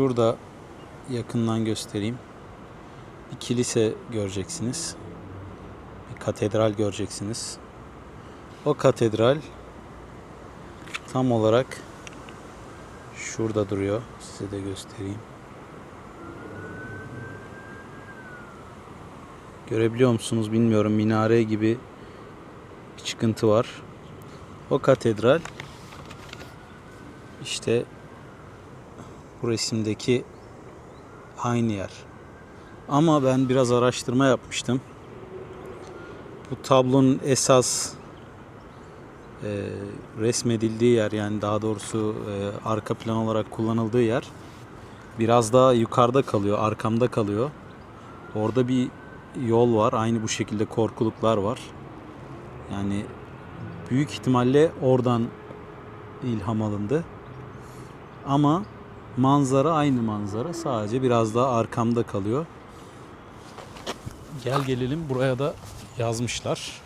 Şurada yakından göstereyim. Bir kilise göreceksiniz. Bir katedral göreceksiniz. O katedral tam olarak şurada duruyor. Size de göstereyim. Görebiliyor musunuz bilmiyorum. Minare gibi bir çıkıntı var. O katedral işte bu resimdeki aynı yer. Ama ben biraz araştırma yapmıştım. Bu tablonun esas e, resmedildiği yer yani daha doğrusu e, arka plan olarak kullanıldığı yer biraz daha yukarıda kalıyor, arkamda kalıyor. Orada bir yol var. Aynı bu şekilde korkuluklar var. Yani büyük ihtimalle oradan ilham alındı. Ama manzara aynı manzara. Sadece biraz daha arkamda kalıyor. Gel gelelim buraya da yazmışlar.